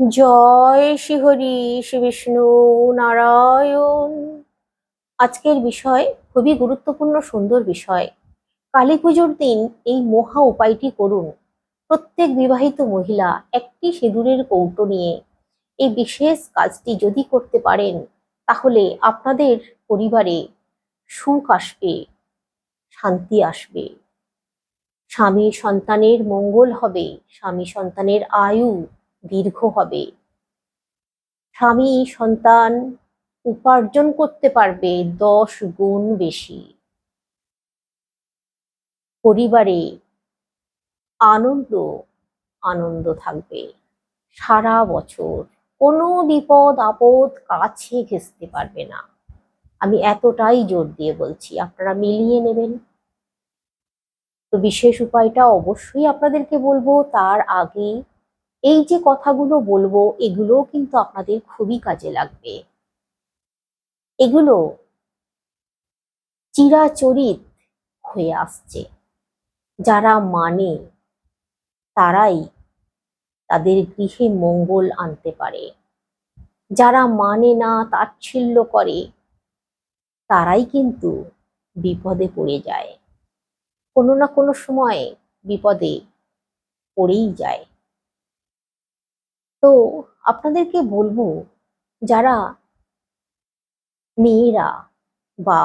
জয় শ্রীহরি শ্রী বিষ্ণু নারায়ণ। আজকের বিষয় খুবই গুরুত্বপূর্ণ, সুন্দর বিষয়। কালী পুজোর দিন এই মহা উপায়টি করুন। প্রত্যেক বিবাহিত মহিলা একটি সিঁদুরের কৌটো নিয়ে এই বিশেষ কাজটি যদি করতে পারেন, তাহলে আপনাদের পরিবারে সুখ আসবে, শান্তি আসবে। স্বামী সন্তানের মঙ্গল হবে, স্বামী সন্তানের আয়ু দীর্ঘ হবে। স্বামী সন্তান উপার্জন করতে পারবে দশ গুণ বেশি। পরিবারে আনন্দ আনন্দ থাকবে। সারা বছর কোনো বিপদ, আপদ কাছে ঘেঁচতে পারবে না। আমি এতটাই জোর দিয়ে বলছি, আপনারা মিলিয়ে নেবেন। তো বিশেষ উপায়টা অবশ্যই আপনাদেরকে বলব, তার আগে এই যে কথাগুলো বলব এগুলো কিন্তু আপনাদের খুবই কাজে লাগবে। এগুলো চিরাচরিত হয়ে আসছে। যারা মানে তারাই তাদের গৃহে মঙ্গল আনতে পারে। যারা মানে না, তাচ্ছিল্য করে, তারাই কিন্তু বিপদে পড়ে যায়। কোনো না কোনো সময় বিপদে পড়েই যায়। তো আপনাদেরকে বলব, যারা মেয়েরা বা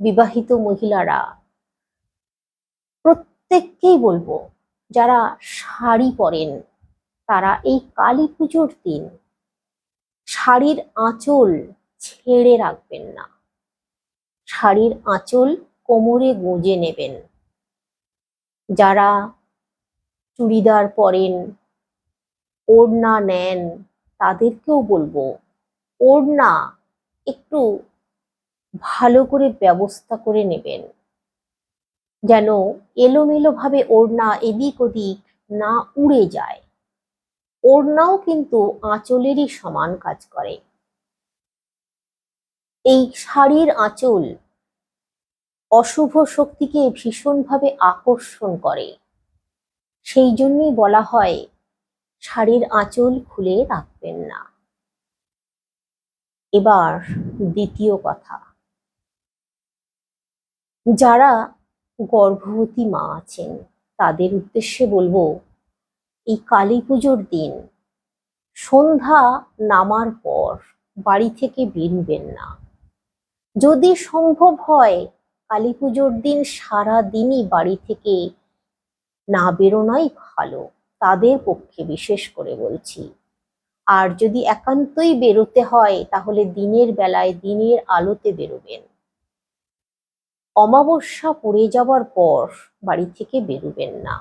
বিবাহিত মহিলারা, প্রত্যেককেই বলব, যারা শাড়ি পরেন, তারা এই কালী পুজোর দিন শাড়ির আঁচল ছেড়ে রাখবেন না। শাড়ির আঁচল কোমরে গুঁজে নেবেন। যারা চুড়িদার পরেন ওড়না নেন, তাদেরকেও বলব, ওড়না একটু ভালো করে ব্যবস্থা করে নেবেন। যেন এলোমেলো ভাবে ওড়না এদিক ওদিক না উড়ে যায়। ওড়নাও কিন্তু আঁচলেরই সমান কাজ করে। এই শাড়ির আঁচল অশুভ শক্তিকে ভীষণভাবে আকর্ষণ করে। সেই জন্যই বলা হয় শাড়ির আঁচল খুলে রাখবেন না। এবার দ্বিতীয় কথা। যারা গর্ভবতী মা আছেন, তাদের উদ্দেশ্যে বলব, এই কালী পুজোর দিন সন্ধ্যা নামার পর বাড়ি থেকে বেরোবেন না। যদি সম্ভব হয়, কালী পুজোর দিন সারা দিনই বাড়ি থেকে না বেরোনাই ভালো। তাদের পক্ষে বিশেষ করে বলছি। আর যদি একান্তই বেরোতে হয়, তাহলে দিনের বেলায় দিনের আলোতে বেরোবেন। অমাবস্যা পড়ে যাওয়ার পর বাড়ি থেকে বেরোবেন না।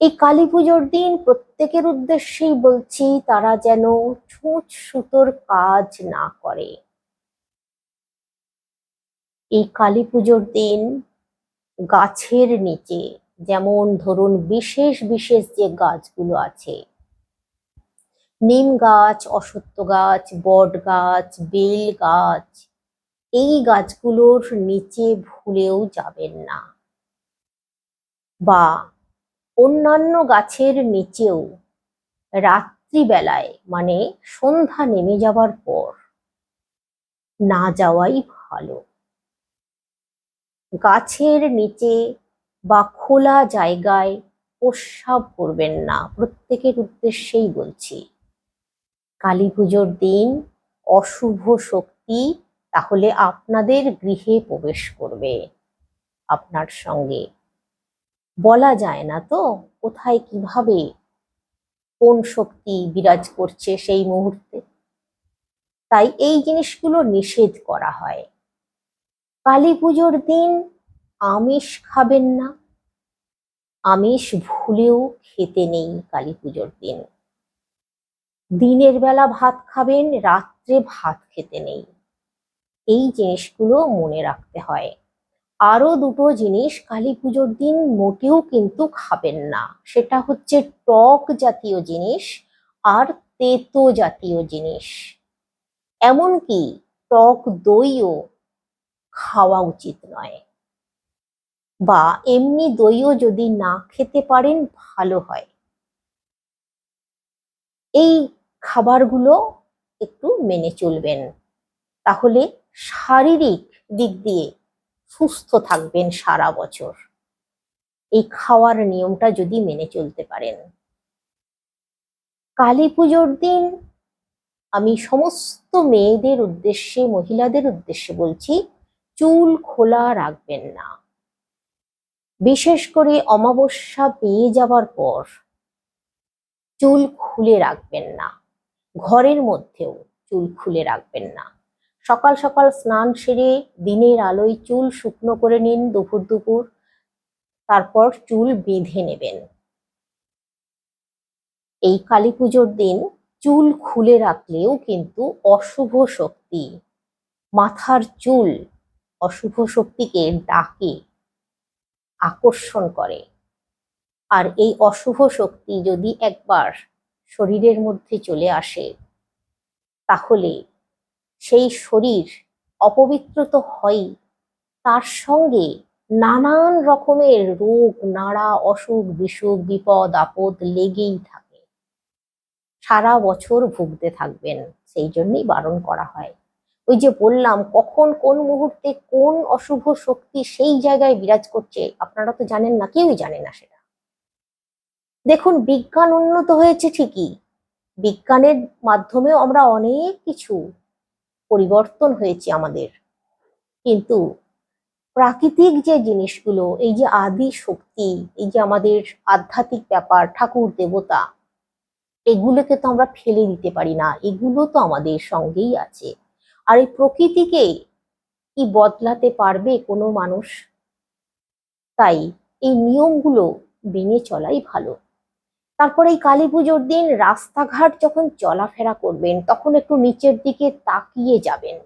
এই কালী পুজোর দিন প্রত্যেকের উদ্দেশ্যেই বলছি, তারা যেন ছুঁচ সুতোর কাজ না করে। এই কালী পুজোর দিন গাছের নিচে যেমন ধরুন বিশেষ বিশেষ যে গাছগুলো আছে। নিম গাছ, অশ্বত্থ গাছ, বট গাছ, বেল গাছ, এই গাছগুলোর নিচে ভুলেও যাবেন না। বা অন্যান্য গাছের নিচেও রাত্রিবেলায় মানে সন্ধ্যা নেমে যাবার পর, না যাওয়াই ভালো। গাছের নিচে বা খোলা জায়গায় প্রস্রাব করবেন না। প্রত্যেকের উদ্দেশ্যেই বলছি, কালী পুজোর দিন অশুভ শক্তি তাহলে আপনাদের গৃহে প্রবেশ করবে আপনার সঙ্গে। বলা যায় না তো কোথায় কীভাবে কোন শক্তি বিরাজ করছে সেই মুহূর্তে? তাই এই জিনিসগুলো নিষেধ করা হয়। কালী পুজোর দিন আমিষ খাবেন না। আমিষ ভুলেও খেতে নেই কালী পুজোর দিন। দিনের বেলা ভাত খাবেন, রাত্রে ভাত খেতে নেই। এই জিনিসগুলো মনে রাখতে হয়। আরও দুটো জিনিস কালী পুজোর দিন মোটেও কিন্তু খাবেন না। সেটা হচ্ছে টক জাতীয় জিনিস আর তেতো জাতীয় জিনিস। এমনকি টক দইও খাওয়া উচিত নয়। বা এমনি দইও যদি না খেতে পারেন, ভালো হয়। এই খাবারগুলো একটু মেনে চলবেন। তাহলে শারীরিক দিক দিয়ে সুস্থ থাকবেন সারা বছর। এই খাওয়ার নিয়মটা যদি মেনে চলতে পারেন। কালী পুজোর দিন আমি সমস্ত মেয়েদের উদ্দেশ্যে, মহিলাদের উদ্দেশ্যে বলছি, চুল খোলা রাখবেন না। বিশেষ করে অমাবস্যা পেয়ে যাবার পর চুল খুলে রাখবেন না। ঘরের মধ্যেও চুল খুলে রাখবেন না। সকাল সকাল স্নান সেরে দিনের আলোয় চুল শুকনো করে নিন দুপুর দুপুর। তারপর চুল বেঁধে নেবেন। এই কালী পুজোর দিন চুল খুলে রাখলেও কিন্তু অশুভ শক্তি। মাথার চুল অশুভ শক্তিকে ডাকে। আকর্ষণ করে। আর এই অশুভ শক্তি যদি একবার শরীরের মধ্যে চলে আসে, তাহলে সেই শরীর অপবিত্র তো হয়ই, তার সঙ্গে নানান রকমের রোগ, নাড়া, অসুখ, বিসুখ, বিপদ, আপদ লেগেই থাকে। সারা বছর ভুগতে থাকবেন, সেই জন্যই বারণ করা হয়। ওই যে বললাম, কখন কোন মুহূর্তে কোন অশুভ শক্তি সেই জায়গায় বিরাজ করছে, আপনারা তো জানেন না, কেউই জানে না সেটা। দেখুন, বিজ্ঞান উন্নত হয়েছে ঠিকই, বিজ্ঞানের মাধ্যমেও আমরা অনেক কিছু পরিবর্তন হয়েছে আমাদের। কিন্তু প্রাকৃতিক যে জিনিসগুলো, এই যে আদি শক্তি, এই যে আমাদের আধ্যাত্মিক ব্যাপার, ঠাকুর, দেবতা, এগুলোকে তো আমরা ফেলে দিতে পারি না, এগুলো তো আমাদের সঙ্গেই আছে। আর এই প্রকৃতিকে কি বদলাতে পারবে কোনো মানুষ? তাই এই নিয়মগুলো মেনে চলাই ভালো। তারপরে এই কালী পুজোর দিন রাস্তাঘাট যখন চলাফেরা করবেন, তখন একটু নিচের দিকে তাকিয়ে যাবেন।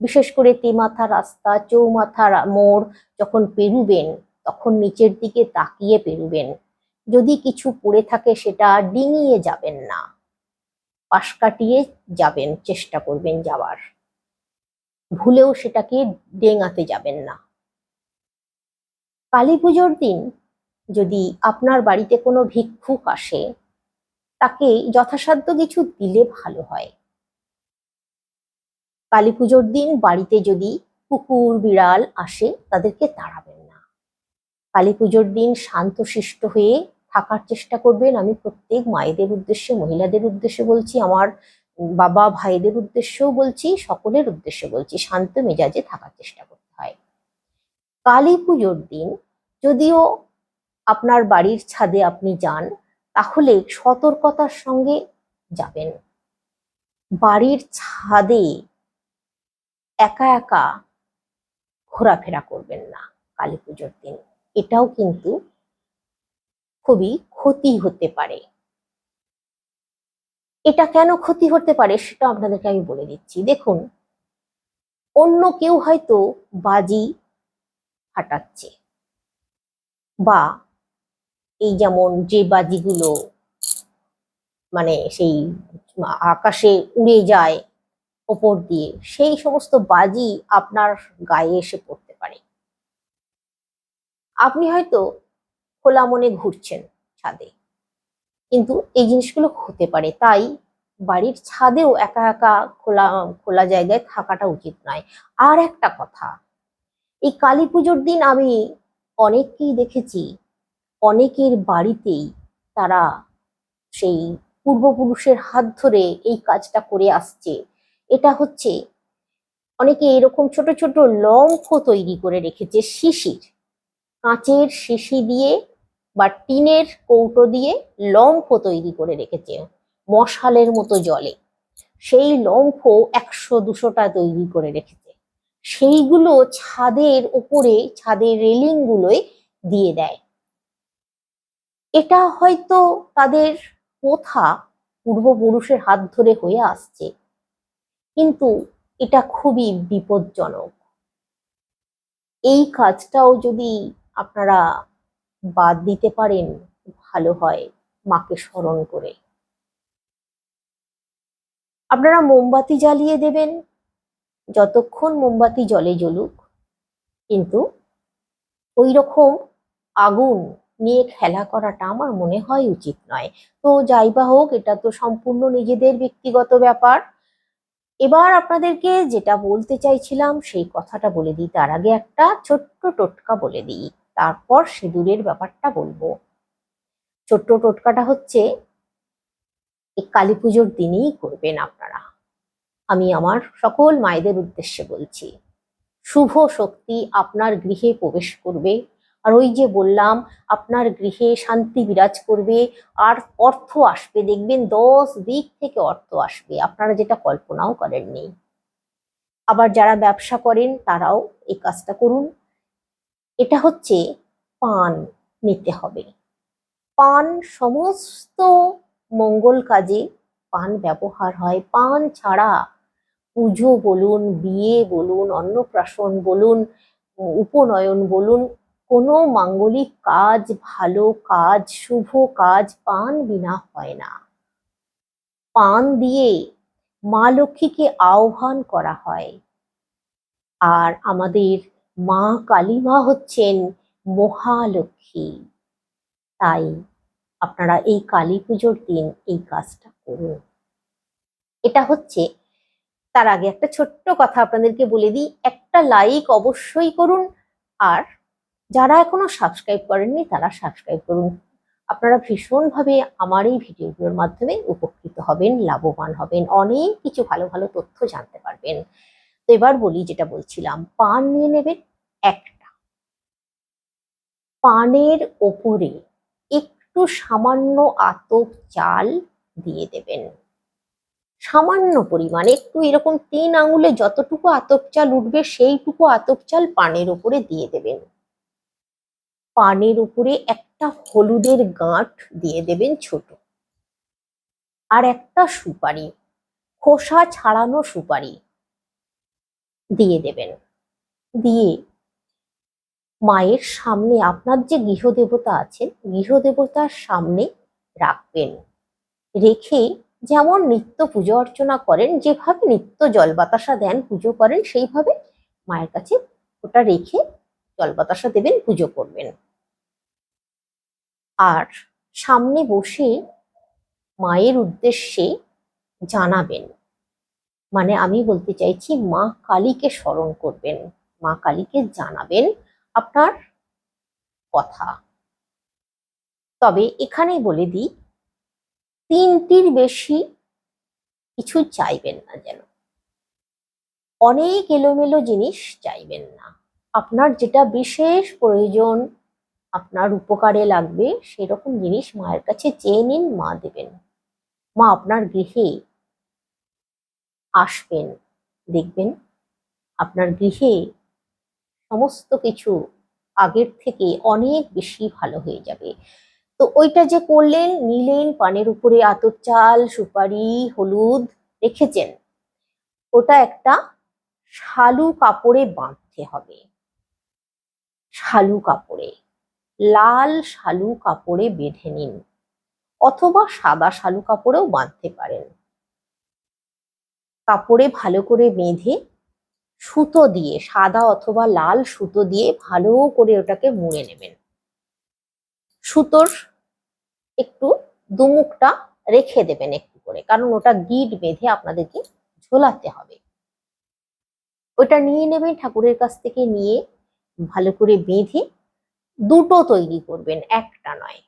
বিশেষ করে তেমাথা রাস্তা, চৌমাথা মোড় যখন পেরুবেন, তখন নিচের দিকে তাকিয়ে পেরুবেন। যদি কিছু পড়ে থাকে সেটা ডিঙিয়ে যাবেন না। পাশ কাটিয়ে যাবেন, চেষ্টা করবেন যাওয়ার। ভুলেও সেটাকে ডেঙাতে যাবেন না। কালী পুজোর দিন যদি আপনার বাড়িতে কোনো ভিক্ষুক আসে, তাকে যথাসাধ্য কিছু দিলে ভালো হয়। কালী পুজোর দিন বাড়িতে যদি কুকুর, বিড়াল আসে, তাদেরকে তাড়াবেন না। কালী পুজোর দিন শান্তশিষ্ট হয়ে থাকার চেষ্টা করবেন। আমি প্রত্যেক মায়েদের উদ্দেশ্যে, মহিলাদের উদ্দেশ্যে বলছি, আমার বাবা ভাইদের উদ্দেশ্যেও বলছি, সকলের উদ্দেশ্যে বলছি, শান্ত মেজাজে থাকার চেষ্টা করতে হয়। কালী পুজোর দিন যদিও আপনার বাড়ির ছাদে আপনি যান, তাহলে সতর্কতার সঙ্গে যাবেন। বাড়ির ছাদে একা একা ঘোরাফেরা করবেন না কালী পুজোর দিন। এটাও কিন্তু খুবই ক্ষতি হতে পারে। এটা কেন ক্ষতি হতে পারে সেটা আপনাদেরকে আমি বলে দিচ্ছি। দেখুন, অন্য কেউ হয়তো বাজি ফাটাচ্ছে বা এই যেমন যে বাজিগুলো মানে সেই আকাশে উড়ে যায় ওপর দিয়ে, সেই সমস্ত বাজি আপনার গায়ে এসে পড়তে পারে। আপনি হয়তো খোলা মনে ঘুরছেন ছাদে। কিন্তু এই জিনিসগুলো হতে পারে। তাই বাড়ির ছাদেও একা একা খোলা খোলা জায়গায় থাকাটা উচিত নয়। আর একটা কথা, এই কালী পুজোর দিন আমি অনেককেই দেখেছি, অনেকের বাড়িতেই তারা সেই পূর্বপুরুষের হাত ধরে এই কাজটা করে আসছে। এটা হচ্ছে, অনেকে এরকম ছোট ছোট লম্ফ তৈরি করে রেখেছে শিশির। কাঁচের শিশি দিয়ে বা টিনের কৌটো দিয়ে লম্ফ তৈরি করে রেখেছে, মশালের মতো জলে। সেই লম্ফ একশো দুশোটা তৈরি করে রেখেছে। সেইগুলো ছাদের উপরে, ছাদের রেলিং গুলোয় দিয়ে দেয়। এটা হয়তো তাদের প্রথা পূর্বপুরুষের হাত ধরে হয়ে আসছে। কিন্তু এটা খুবই বিপজ্জনক। এই কাজটাও যদি আপনারা বাদ দিতে পারেন, ভালো হয় মাকে স্মরণ করে। আপনারা মোমবাতি জ্বালিয়ে দেবেন, যতক্ষণ মোমবাতি জলে জ্বলুক। কিন্তু ওই রকম আগুন নিয়ে খেলা করাটা আমার মনে হয় উচিত নয়। তো যাই বা হোক, এটা তো সম্পূর্ণ নিজেদের ব্যক্তিগত ব্যাপার। এবার আপনাদেরকে যেটা বলতে চাইছিলাম, সেই কথাটা বলে দিই। তার আগে একটা ছোট্ট টোটকা বলে দিই। তারপর সিঁদুরের ব্যাপারটা বলব। ছোট্ট টোটকাটা হচ্ছে, এই কালী পুজোর দিনেই করবেন আপনারা। আমি আমার সকল মায়েদের উদ্দেশ্যে বলছি, শুভ শক্তি আপনার গৃহে প্রবেশ করবে। আর ওই যে বললাম, আপনার গৃহে শান্তি বিরাজ করবে, আর অর্থ আসবে, দেখবেন দশ দিক থেকে অর্থ আসবে। আপনারা যেটা কল্পনাও করেননি। আবার যারা ব্যবসা করেন, তারাও এই কাজটা করুন। এটা হচ্ছে পান নিতে হবে। পান সমস্ত মঙ্গল কাজে পান ব্যবহার হয়। পান ছাড়া পুজো বলুন, বিয়ে বলুন, অন্নপ্রাশন বলুন, উপনয়ন বলুন, কোনো মাঙ্গলিক কাজ ভালো, কাজ শুভ, কাজ পান বিনা হয় না। পান দিয়ে মা লক্ষ্মীকে আহ্বান করা হয়। আর আমাদের মা কালী মা হচ্ছেন মহালক্ষ্মী। তাই আপনারা এই কালী পুজোর দিন এই কাজটা করুন। এটা হচ্ছে, তার আগে একটা ছোট্ট কথা আপনাদেরকে বলে দিই, একটা লাইক অবশ্যই করুন, আর যারা এখনও সাবস্ক্রাইব করেননি, তারা সাবস্ক্রাইব করুন। আপনারা ভীষণভাবে আমার এই ভিডিওগুলোর মাধ্যমে উপকৃত হবেন, লাভবান হবেন, অনেক কিছু ভালো ভালো তথ্য জানতে পারবেন। এবার বলি যেটা বলছিলাম, পান নিয়ে নেবেন একটা। পানের ওপরে একটু সামান্য আতপ চাল দিয়ে দেবেন। সামান্য পরিমাণে একটু এরকম তিন আঙুলে যতটুকু আতপ চাল উঠবে সেইটুকু আতপ চাল পানের উপরে দিয়ে দেবেন। পানের উপরে একটা হলুদের গাঁট দিয়ে দেবেন ছোট। আর একটা সুপারি, খোসা ছাড়ানো সুপারি। দিয়ে দেবেন। দিয়ে মায়ের সামনে আপনার যে গৃহদেবতা আছেন, গৃহদেবতার সামনে রাখবেন। রেখে যেমন নিত্য পুজো অর্চনা করেন, যেভাবে নিত্য জল বাতাসা দেন, পুজো করেন, সেইভাবে মায়ের কাছে ওটা রেখে জল বাতাসা দেবেন, পুজো করবেন। আর সামনে বসে মায়ের উদ্দেশ্যে জানাবেন। মানে আমি বলতে চাইছি, মা কালীকে স্মরণ করবেন, মা কালীকে জানাবেন আপনার কথা। তবে এখানে বলে দিই, তিনটির বেশি কিছু চাইবেন না যেন। অনেক এলোমেলো জিনিস চাইবেন না। আপনার যেটা বিশেষ প্রয়োজন, আপনার উপকারে লাগবে, সেরকম জিনিস মায়ের কাছে চেয়ে নিন, মা দেবেন। মা আপনার গৃহে আসবেন, দেখবেন আপনার গৃহে সমস্ত কিছু আগের থেকে অনেক বেশি ভালো হয়ে যাবে। তো ওইটা যে করলেন, নিলেন, পানের উপরে আতর চাল, সুপারি, হলুদ রেখেছেন, ওটা একটা শালু কাপড়ে বাঁধতে হবে। শালু কাপড়ে, লাল শালু কাপড়ে বেঁধে নিন, অথবা সাদা শালু কাপড়েও বাঁধতে পারেন। কাপড়ে ভালো করে বেঁধে সুতো দিয়ে, সাদা অথবা লাল সুতো দিয়ে ভালো করে ওটাকে মুড়ে নেবেন। সুতোর একটু দুমুখটা রেখে দেবেন একটু করে, কারণ ওটা গিট বেঁধে আপনাদেরকে ঝোলাতে হবে। ওটা নিয়ে নেবেন, ঠাকুরের কাছ থেকে নিয়ে ভালো করে বেঁধে দুটো তৈরি করবেন, একটা নয়,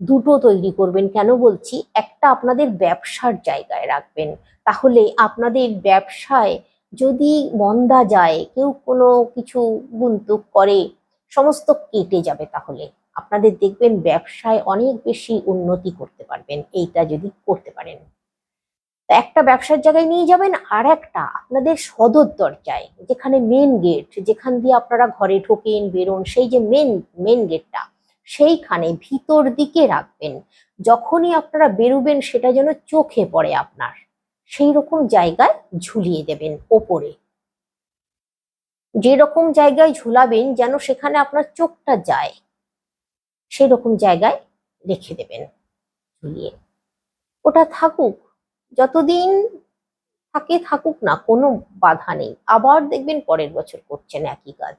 দুটো তৈরি করবেন। কেন বলছি? একটা আপনাদের ব্যবসার জায়গায় রাখবেন তাহলে আপনাদের ব্যবসায় যদি মন্দা যায়, কেউ কোনো কিছু গুন্তুক করে, সমস্ত কেটে যাবে তাহলে। আপনাদের দেখবেন ব্যবসায় অনেক বেশি উন্নতি করতে পারবেন, এইটা যদি করতে পারেন। একটা ব্যবসার জায়গায় নিয়ে যাবেন, আর একটা আপনাদের সদর দরজায়, যেখানে মেন গেট যেখান দিয়ে আপনারা ঘরে ঢোকেন, বেরোন, সেই যে মেন মেন গেটটা সেইখানে ভিতর দিকে রাখবেন। যখনই আপনারা বেরোবেন, সেটা যেন চোখে পড়ে আপনার। সেই রকম জায়গায় ঝুলিয়ে দেবেন ওপরে। যে রকম জায়গায় ঝুলাবেন যেন সেখানে আপনার চোখটা যায় সেই রকম জায়গায় রেখে দেবেন ঝুলিয়ে। ওটা থাকুক, যতদিন থাকে থাকুক না, কোনো বাধা নেই। আবার দেখবেন পরের বছর করছেন একই কাজ।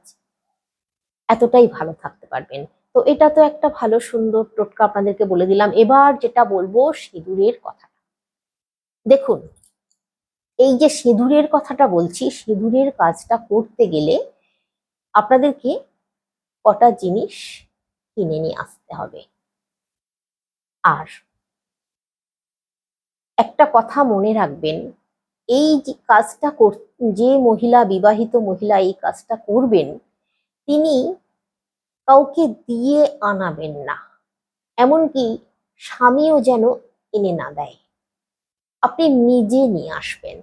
এতটাই ভালো থাকতে পারবেন। তো এটা তো একটা ভালো সুন্দর টোটকা আপনাদেরকে বলে দিলাম। এবার যেটা বলব, সিঁদুরের কথা দেখুন এই যে সিঁদুরের কথাটা বলছি, সিঁদুরের কাজটা করতে গেলে আপনাদেরকে কটা জিনিস কিনে নিয়ে আসতে হবে। আর একটা কথা মনে রাখবেন, এই যে কাজটা কর- যে মহিলা, বিবাহিত মহিলা এই কাজটা করবেন, তিনি কাউকে দিয়ে আনাবেন না। এমনকি স্বামীও যেন এনে না দেয়। আপনি নিজে নিয়ে আসবেন।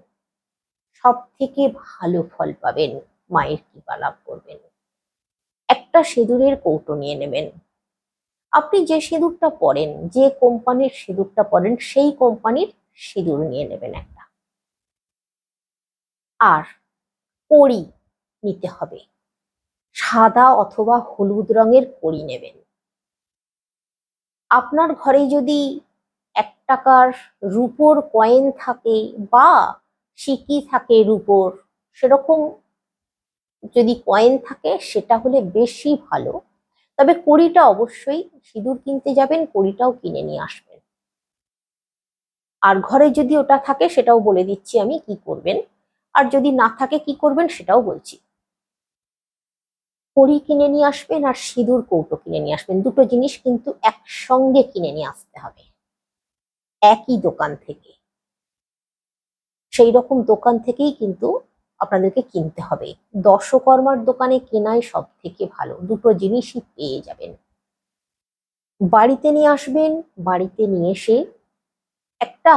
সব থেকে ভালো ফল পাবেন, মায়ের কৃপা লাভ করবেন। একটা সিঁদুরের কৌটো নিয়ে নেবেন। আপনি যে সিঁদুরটা পরেন, যে কোম্পানির সিঁদুরটা পরেন, সেই কোম্পানির সিঁদুর নিয়ে নেবেন একটা। আর কড়ি নিতে হবে। সাদা অথবা হলুদ রঙের কড়ি নেবেন। আপনার ঘরে যদি এক টাকার রুপোর কয়েন থাকে বা সিকি থাকে রুপোর, সেরকম যদি কয়েন থাকে সেটা হলে বেশি ভালো। তবে কড়িটা অবশ্যই, সিঁদুর কিনতে যাবেন, কড়িটাও কিনে নিয়ে আসবেন। আর ঘরে যদি ওটা থাকে সেটাও বলে দিচ্ছি আমি কি করবেন। আর যদি না থাকে কি করবেন সেটাও বলছি। কড়ি কিনে নিয়ে আসবেন আর সিঁদুর কৌটো কিনে নিয়ে আসবেন। দুটো জিনিস কিন্তু একসঙ্গে কিনে নিয়ে আসতে হবে। একই দোকান থেকে। সেই রকম দোকান থেকেই কিন্তু আপনাদেরকে কিনতে হবে। দশকর্মার দোকানে কেনাই সব থেকে ভালো। দুটো জিনিসই পেয়ে যাবেন। বাড়িতে নিয়ে আসবেন, বাড়িতে নিয়ে এসে একটা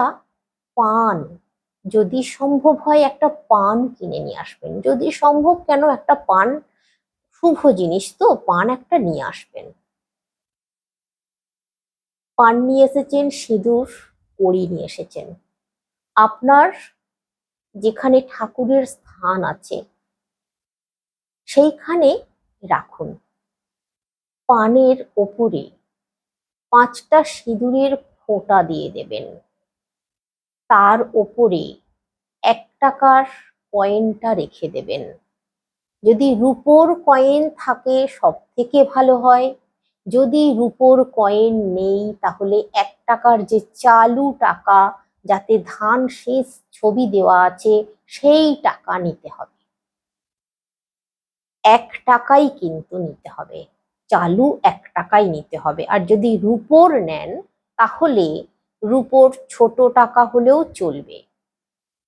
পান। যদি সম্ভব হয় একটা পান কিনে নিয়ে আসবেন। যদি সম্ভব কেন একটা পান? শুভ জিনিস তো, পান একটা নিয়ে আসবেন। পান নিয়ে এসেছেন সিঁদুর কড়ি নিয়ে এসেছেন। আপনার যেখানে ঠাকুরের স্থান আছে, সেইখানে রাখুন। পানের ওপরে পাঁচটা সিঁদুরের ফোঁটা দিয়ে দেবেন। তার ওপরে এক টাকার কয়েনটা রেখে দেবেন। যদি রুপোর কয়েন থাকে সব থেকে ভালো হয়। যদি রুপোর কয়েন নেই, তাহলে এক টাকার যে চালু টাকা যাতে ধান শেষ ছবি দেওয়া আছে, সেই টাকা নিতে হবে। এক টাকাই কিন্তু নিতে হবে। চালু এক টাকাই নিতে হবে। আর যদি রুপোর নেন, তাহলে রুপোর ছোট টাকা হলেও চলবে।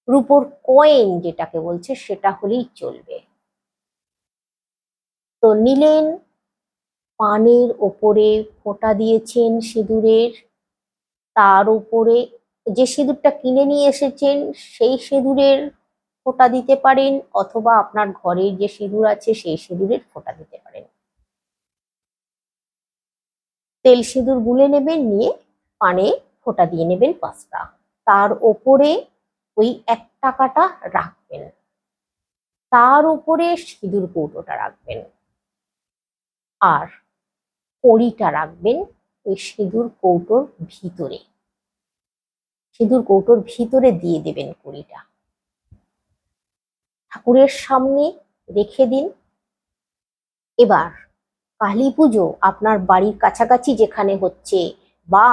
রুপোর কয়েন যেটাকে বলছে, সেটা হলেই চলবে। তো নিলেন, পানের ওপরে ফোঁটা দিয়েছেন সিঁদুরের। তার উপরে যে সিঁদুরটা কিনে নিয়ে এসেছেন, সেই সিঁদুরের ফোঁটা দিতে পারেন অথবা আপনার ঘরের যে সিঁদুর আছে, সেই সিঁদুরের ফোঁটা দিতে পারেন। তেল সিঁদুর গুলে নেবেন, নিয়ে পানে ফোঁটা দিয়ে নেবেন পাঁচটা। তার ওপরে ওই এক টাকাটা রাখবেন। তার উপরে সিঁদুর কৌটোটা রাখবেন। আর কড়িটা রাখবেন ওই সিঁদুর কৌটোর ভিতরে। সিঁদুর কৌটোর ভিতরে দিয়ে দেবেন কুড়িটা। ঠাকুরের সামনে রেখে দিন। এবার কালী পুজো আপনার বাড়ির কাছাকাছি যেখানে হচ্ছে বা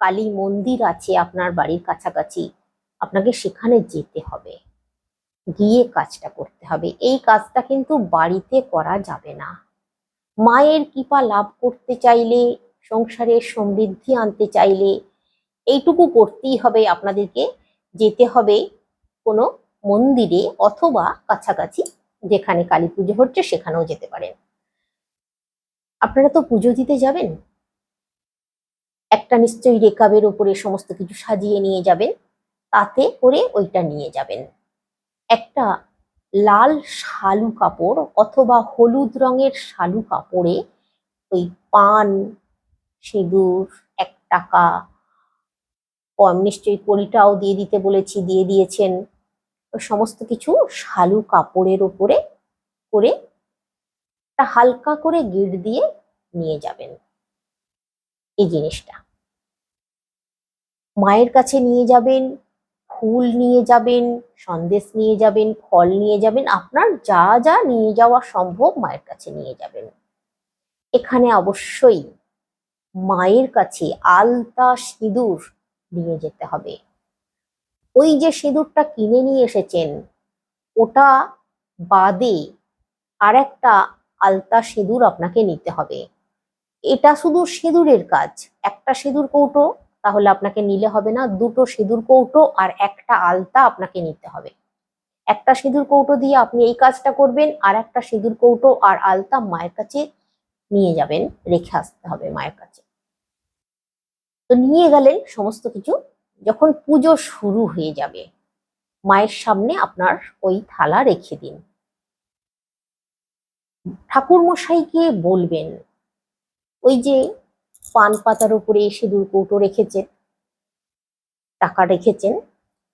কালী মন্দির আছে আপনার বাড়ির কাছাকাছি, আপনাকে সেখানে যেতে হবে। গিয়ে কাজটা করতে হবে। এই কাজটা কিন্তু বাড়িতে করা যাবে না। মায়ের কৃপা লাভ করতে চাইলে সংসারে সমৃদ্ধি আনতে চাইলে এইটুকু করতেই হবে আপনাদেরকে। যেতে হবে কোনো মন্দিরে অথবা কাছাকাছি যেখানে কালী পুজো হচ্ছে সেখানেও যেতে পারেন। আপনারা তো পুজো দিতে যাবেন? একটা নিশ্চয়ই রেকাবের উপরে সমস্ত কিছু সাজিয়ে নিয়ে যাবেন, তাতে করে ওইটা নিয়ে যাবেন। একটা লাল শালু কাপড় অথবা হলুদ রঙের শালু কাপড়ে ওই পান সিঁদুর, এক টাকা। কম নিশ্চয়ই কড়িটাও দিয়ে দিতে বলেছি, দিয়ে দিয়েছেন। সমস্ত কিছু শালু কাপড়ের ওপরে করে হালকা করে গিট দিয়ে নিয়ে যাবেন এই জিনিসটা। মায়ের কাছে নিয়ে যাবেন, ফুল নিয়ে যাবেন, সন্দেশ নিয়ে যাবেন, ফল নিয়ে যাবেন, আপনার যা যা নিয়ে যাওয়া সম্ভব মায়ের কাছে নিয়ে যাবেন। এখানে অবশ্যই মায়ের কাছে আলতা সিঁদুর নিয়ে যেতে হবে। ওই যে সিঁদুরটা কিনে নিয়ে এসেছেন, ওটা বাদে আর একটা আলতা সিঁদুর আপনাকে নিতে হবে। এটা শুধু সিঁদুরের কাজ। একটা সিঁদুর কৌটো, তাহলে আপনাকে নিলে হবে না। দুটো সিঁদুর কৌটো আর একটা আলতা আপনাকে নিতে হবে। একটা সিঁদুর কৌটো দিয়ে আপনি এই কাজটা করবেন আর একটা সিঁদুর কৌটো আর আলতা মায়ের কাছে নিয়ে যাবেন, রেখে আসতে হবে মায়ের কাছে। তো নিয়ে গেলেন সমস্ত কিছু, যখন পুজো শুরু হয়ে যাবে, মায়ের সামনে আপনার ওই থালা রেখে দিন। ঠাকুর মশাইকে বলবেন, ওই যে পান পাতার উপরে সিঁদুর কৌটো রেখেছেন, টাকা রেখেছেন,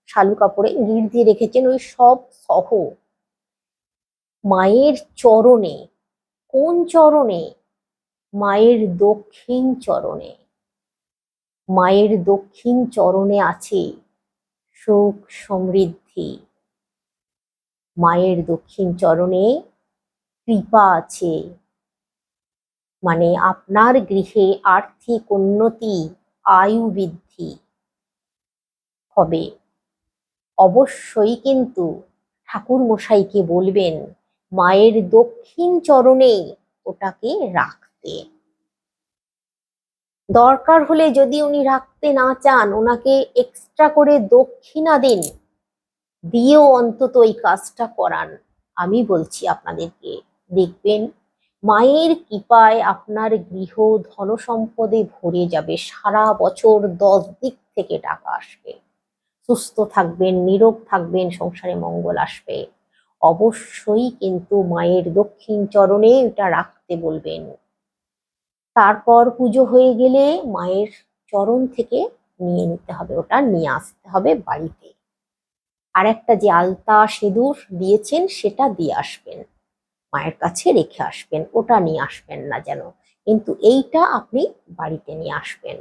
শালু কাপড়ে গিট দিয়ে রেখেছেন, ওই সব সহ। মায়ের চরণে, কোন চরণে মায়ের দক্ষিণ চরণে। মায়ের দক্ষিণ চরণে আছে সুখ সমৃদ্ধি। মায়ের দক্ষিণ চরণে কৃপা আছে। মানে আপনার গৃহে আর্থিক উন্নতি, আয়ু বৃদ্ধি হবে। অবশ্যই কিন্তু ঠাকুর মশাইকে বলবেন, মায়ের দক্ষিণ চরণে ওটাকে রাখতে। দরকার হলে যদি উনি রাখতে না চান ওনাকে এক্সট্রা করে দক্ষিণা দিন। দিয়েও অন্তত ওই কাজটা করান। আমি বলছি আপনাদেরকে, দেখবেন মায়ের কৃপায় আপনার গৃহ ধনসম্পদে ভরে যাবে, সারা বছর দশ দিক থেকে টাকা আসবে। সুস্থ থাকবেন, নিরোগ থাকবেন, সংসারে মঙ্গল আসবে। অবশ্যই কিন্তু মায়ের দক্ষিণ চরণে এটা রাখতে বলবেন। তারপর পুজো হয়ে গেলে মায়ের চরণ থেকে নিয়ে নিতে হবে ওটা, নিয়ে আসতে হবে বাড়িতে। আর একটা যে আলতা সিঁদুর দিয়েছেন, সেটা দিয়ে আসবেন। মায়ের কাছে রেখে আসবেন, ওটা নিয়ে আসবেন না যেন। কিন্তু এইটা আপনি বাড়িতে নিয়ে আসবেন।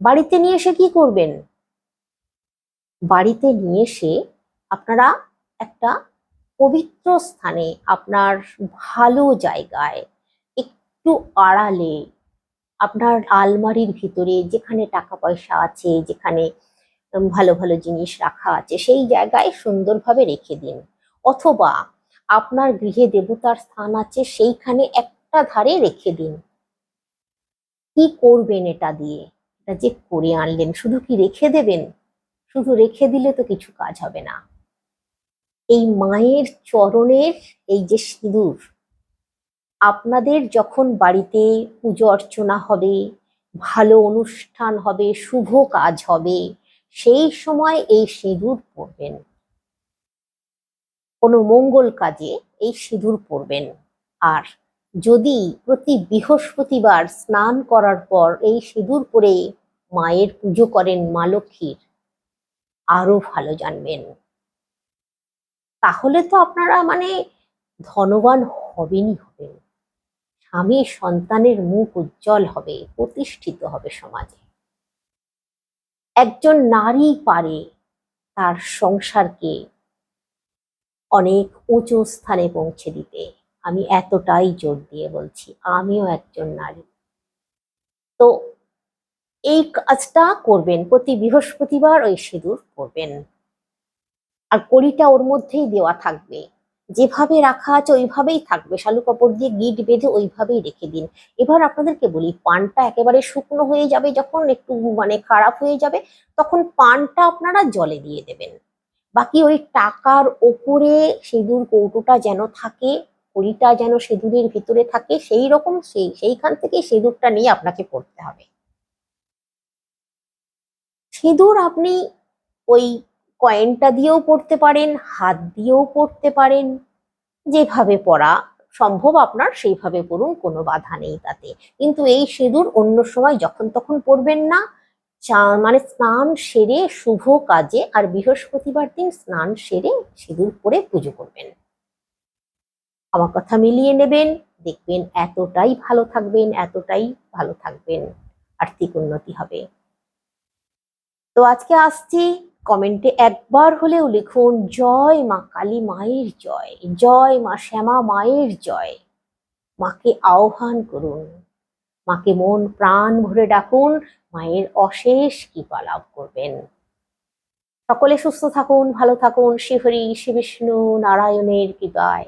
বাড়িতে নিয়ে এসে কি করবেন? বাড়িতে নিয়ে এসে আপনারা একটা পবিত্র স্থানে, আপনার ভালো জায়গায় একটু আড়ালে আপনার আলমারির ভিতরে যেখানে টাকা পয়সা আছে, যেখানে ভালো ভালো জিনিস রাখা আছে, সেই জায়গায় সুন্দরভাবে রেখে দিন। অথবা আপনার গৃহে দেবতার স্থান আছে, সেইখানে একটা ধারে রেখে দিন। কি করবেন এটা দিয়ে? এটা যে করে আনলেন, শুধু কি রেখে দেবেন? শুধু রেখে দিলে তো কিছু কাজ হবে না। এই মায়ের চরণের এই যে সিঁদুর আপনাদের যখন বাড়িতে পুজো অর্চনা হবে, ভালো অনুষ্ঠান হবে, শুভ কাজ হবে, সেই সময় এই সিঁদুর পরবেন। কোনো মঙ্গল কাজে এই সিঁদুর পরবেন। আর যদি প্রতি বৃহস্পতিবার স্নান করার পর এই সিঁদুর পরে মায়ের পুজো করেন মা লক্ষ্মীর আরও ভালো জানবেন। তাহলে তো আপনারা মানে ধনবান হবেনই হবেন। স্বামী সন্তানের মুখ উজ্জ্বল হবে, প্রতিষ্ঠিত হবে সমাজে। একজন নারী পারে তার সংসারকে অনেক উঁচু স্থানে পৌঁছে দিতে। আমি এতটাই জোর দিয়ে বলছি, আমিও একজন নারী। তো এই কাজটা করবেন, প্রতি বৃহস্পতিবার ওই সিঁদুর করবেন আর কড়িটা ওর মধ্যেই দেওয়া থাকবে। যেভাবে রাখা আছে ওইভাবেই থাকবে। শালু কাপড় দিয়ে গিট বেঁধে ওইভাবেই রেখে দিন। এবার আপনাদেরকে বলি, পানটা একেবারে শুকনো হয়ে যাবে, যখন একটু মানে খারাপ হয়ে যাবে, তখন পানটা আপনারা জলে দিয়ে দেবেন। বাকি ওই টাকার ওপরে সিঁদুর কৌটোটা যেন থাকে, কড়িটা যেন সিঁদুরের ভিতরে থাকে, সেই রকম সেই, সেইখান থেকে সিঁদুরটা নিয়ে আপনাকে পড়তে হবে। সিঁদুর আপনি ওই কয়েনটা দিয়েও পড়তে পারেন, হাত দিয়েও পড়তে পারেন। যেভাবে পড়া সম্ভব আপনার, সেইভাবে পড়ুন, কোনো বাধা নেই তাতে। কিন্তু এই সিঁদুর অন্য সময় যখন তখন পড়বেন না। মানে স্নান সেরে শুভ কাজে আর বৃহস্পতিবার দিন স্নান সেরে সিঁদুর পরে পুজো করবেন। আমার কথা মিলিয়ে নেবেন, দেখবেন এতটাই ভালো থাকবেন, এতটাই ভালো থাকবেন। আর্থিক উন্নতি হবে। তো আজকে আসছি। কমেন্টে একবার হলেও লিখুন, জয় মা কালী মায়ের জয় জয় মা শ্যামা মায়ের জয়। মাকে আহ্বান করুন। মাকে মন প্রাণ ভরে ডাকুন, মায়ের অশেষ কৃপা লাভ করবেন। সকলে সুস্থ থাকুন, ভালো থাকুন। শ্রীহরি, শ্রী বিষ্ণু, নারায়ণের কৃপায়।